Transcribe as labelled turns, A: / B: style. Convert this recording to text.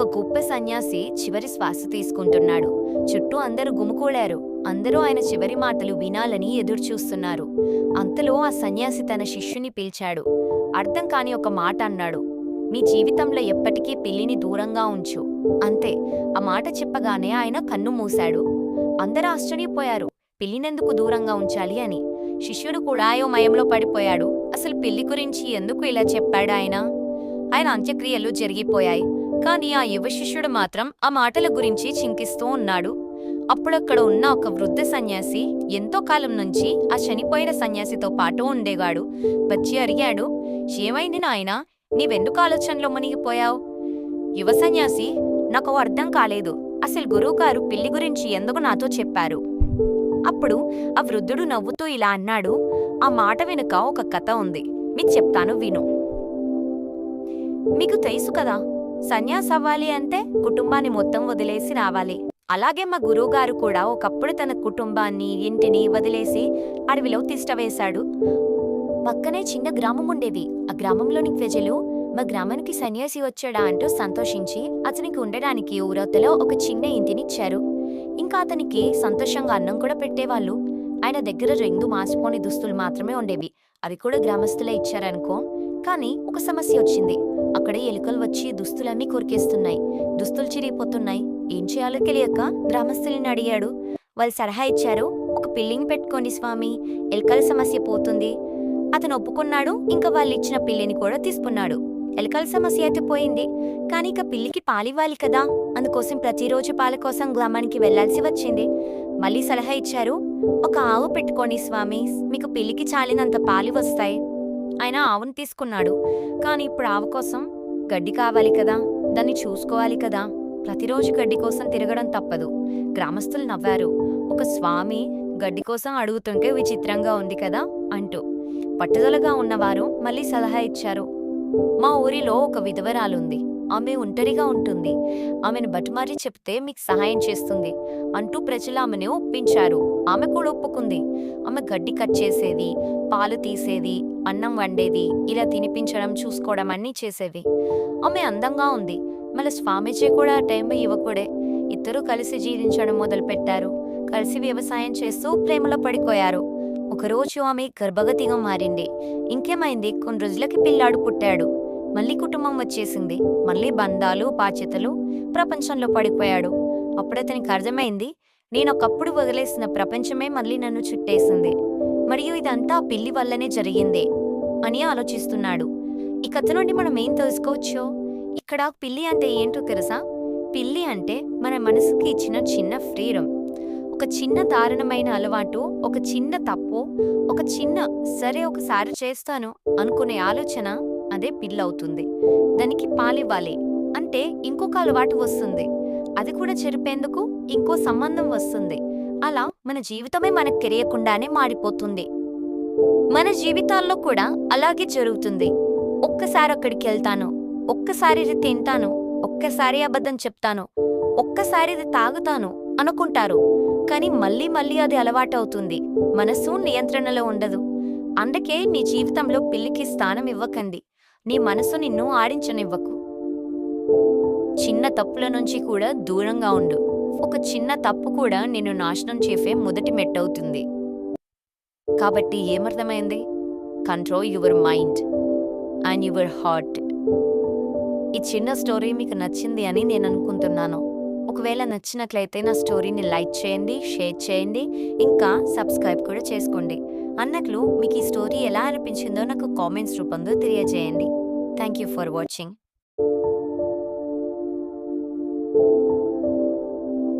A: ఒక గొప్ప సన్యాసి చివరి శ్వాస తీసుకుంటున్నాడు. చుట్టూ అందరూ గుమికూడారు. అందరూ ఆయన చివరి మాటలు వినాలని ఎదురుచూస్తున్నారు. అంతలో ఆ సన్యాసి తన శిష్యుని పిలిచాడు. అర్థం కాని ఒక మాట అన్నాడు. మీ జీవితంలో ఎప్పటికీ పిల్లిని దూరంగా ఉంచు. అంతే. ఆ మాట చెప్పగానే ఆయన కన్ను మూశాడు. అందరూ ఆశ్చర్యపోయారు. పిల్లినెందుకు దూరంగా ఉంచాలి అని. శిష్యుడు కూడా అయోమయంలో పడిపోయాడు. అసలు పిల్లి గురించి ఎందుకు ఇలా చెప్పాడు ఆయన? ఆయన అంత్యక్రియలు జరిగిపోయాయి. కానీ ఆ యువశిష్యుడు మాత్రం ఆ మాటల గురించి చింకిస్తూ ఉన్నాడు. అప్పుడక్కడ ఉన్న ఒక వృద్ధ సన్యాసి ఎంతో కాలం నుంచి ఆ చనిపోయిన సన్యాసితో పాటు ఉండేవాడు. వచ్చి అడిగాడు ఏమైంది నాయనా? నీవెందుకు ఆలోచనలో మునిగిపోయావు? యువ సన్యాసి నాకు అర్థం కాలేదు. అసలు గురువుగారు పిల్లి గురించి ఎందుకు నాతో చెప్పారు? అప్పుడు ఆ వృద్ధుడు నవ్వుతూ ఇలా అన్నాడు ఆ మాట వెనుక ఒక కథ ఉంది. మీకు చెప్తాను విను. మీకు తెలుసు కదా సన్యాస్ అవ్వాలి అంటే కుటుంబాన్ని మొత్తం వదిలేసి రావాలి. అలాగే మా గురువుగారు కూడా ఒకప్పుడు తన కుటుంబాన్ని ఇంటిని వదిలేసి అడవిలో తిష్టవేశాడు పక్కనే చిన్న గ్రామం ఉండేది. ఆ గ్రామంలోని ప్రజలు మా గ్రామానికి సన్యాసి వచ్చాడా? అంటూ సంతోషించి అతనికి ఉండడానికి ఊరవతలో ఒక చిన్న ఇంటినిచ్చారు ఇంకా అతనికి సంతోషంగా అన్నం కూడా పెట్టేవాళ్ళు. ఆయన దగ్గర రెండు మాసిపోని దుస్తులు మాత్రమే ఉండేవి. అవి కూడా గ్రామస్తులే ఇచ్చారనుకో కానీ ఒక సమస్య వచ్చింది. అక్కడ ఎలుకలు వచ్చి దుస్తులన్నీ కొరికేస్తున్నాయి. దుస్తులు చిరిగిపోతున్నాయి. ఏం చేయాలో తెలియక గ్రామస్తుల్ని అడిగాడు. వాళ్ళు సలహా ఇచ్చారు. ఒక పిల్లిని పెట్టుకోండి స్వామి. ఎలుకల సమస్య పోతుంది. అతను ఒప్పుకున్నాడు. ఇంకా వాళ్ళు ఇచ్చిన పిల్లిని కూడా తీసుకున్నాడు. ఎలుకల సమస్య అయితే పోయింది. కానీ ఇక పిల్లికి పాలివ్వాలి కదా. అందుకోసం ప్రతిరోజు పాల కోసం గ్రామానికి వెళ్ళాల్సి వచ్చింది. మళ్ళీ సలహా ఇచ్చారు. ఒక ఆవు పెట్టుకోండి స్వామి. మీకు పిల్లికి చాలినంత పాలు వస్తాయి. ఆయన ఆవును తీసుకున్నాడు. కానీ ఇప్పుడు ఆవు కోసం గడ్డి కావాలి కదా దాన్ని చూసుకోవాలి కదా. ప్రతిరోజు గడ్డి కోసం తిరగడం తప్పదు. గ్రామస్తులు నవ్వారు. ఒక స్వామి గడ్డి కోసం అడుగుతుంటే విచిత్రంగా ఉంది కదా అంటూ. పట్టుదలగా ఉన్నవారు మళ్ళీ సలహా ఇచ్చారు. మా ఊరిలో ఒక విధవరాలుంది. ఆమె ఒంటరిగా ఉంటుంది. ఆమెను బటుమారి చెప్తే మీకు సహాయం చేస్తుంది అంటూ ప్రజలు ఆమెను ఒప్పించారు. ఆమె కూడా ఒప్పుకుంది. ఆమె గడ్డి కట్ చేసేది పాలు తీసేది అన్నం వండేది ఇలా తినిపించడం చూసుకోవడం అన్నీ చేసేవి. ఆమె అందంగా ఉంది. మళ్ళీ స్వామీజీ కూడా ఆ టైంలో యువకుడే. ఇద్దరూ కలిసి జీవించడం మొదలుపెట్టారు. కలిసి వ్యవసాయం చేస్తూ ప్రేమలో పడిపోయారు. ఒకరోజు ఆమె గర్భవతిగా మారింది. ఇంకేమైంది? కొన్ని రోజులకి పిల్లాడు పుట్టాడు. మళ్ళీ కుటుంబం వచ్చేసింది. మళ్ళీ బంధాలు బాధ్యతలు ప్రపంచంలో పడిపోయాడు. అప్పుడు అతనికి అర్థమైంది నేను ఒకప్పుడు వదిలేసిన ప్రపంచమే మళ్ళీ నన్ను చుట్టేసింది. మరియు ఇదంతా పిల్లి వల్లనే జరిగింది అని ఆలోచిస్తున్నాడు. ఈ కథ నుండి మనం ఏం తెలుసుకోవచ్చో? ఇక్కడ పిల్లి అంటే ఏంటో తెలుసా? పిల్లి అంటే మన మనసుకి ఇచ్చిన చిన్న ఫ్రీడమ్. ఒక చిన్న దారుణమైన అలవాటు ఒక చిన్న తప్పు ఒక చిన్న సరే ఒకసారి చేస్తాను అనుకునే ఆలోచన అదే పిల్లవుతుంది దానికి పాలివ్వాలి. అంటే ఇంకొక అలవాటు వస్తుంది. అది కూడా చెరిపేందుకు ఇంకో సంబంధం వస్తుంది. అలా మన జీవితమే మనకు తెలియకుండానే మారిపోతుంది. మన జీవితాల్లో కూడా అలాగే జరుగుతుంది. ఒక్కసారి అక్కడికి వెళ్తాను ఒక్కసారి ఇది తింటాను ఒక్కసారి అబద్ధం చెప్తాను ఒక్కసారి ఇది తాగుతాను అనుకుంటారు. కానీ మళ్ళీ మళ్ళీ అది అలవాటవుతుంది. మనసు నియంత్రణలో ఉండదు. అందుకే నీ జీవితంలో పిల్లికి స్థానం ఇవ్వకండి. నీ మనసు నిన్ను ఆడించనివ్వకు. చిన్న తప్పుల నుంచి కూడా దూరంగా ఉండు. ఒక చిన్న తప్పు కూడా నిన్ను నాశనం చేసే మొదటి మెట్టవుతుంది. కాబట్టి ఏమర్థమైంది? Control your mind and your heart ఈ చిన్న స్టోరీ మీకు నచ్చింది అని నేను అనుకుంటున్నాను. ఒకవేళ నచ్చినట్లయితే నా స్టోరీని లైక్ చేయండి షేర్ చేయండి ఇంకా సబ్స్క్రైబ్ కూడా చేసుకోండి. అన్నట్లు మీకు ఈ స్టోరీ ఎలా అనిపించిందో నాకు కామెంట్స్ రూపంలో తెలియజేయండి. Thank you for watching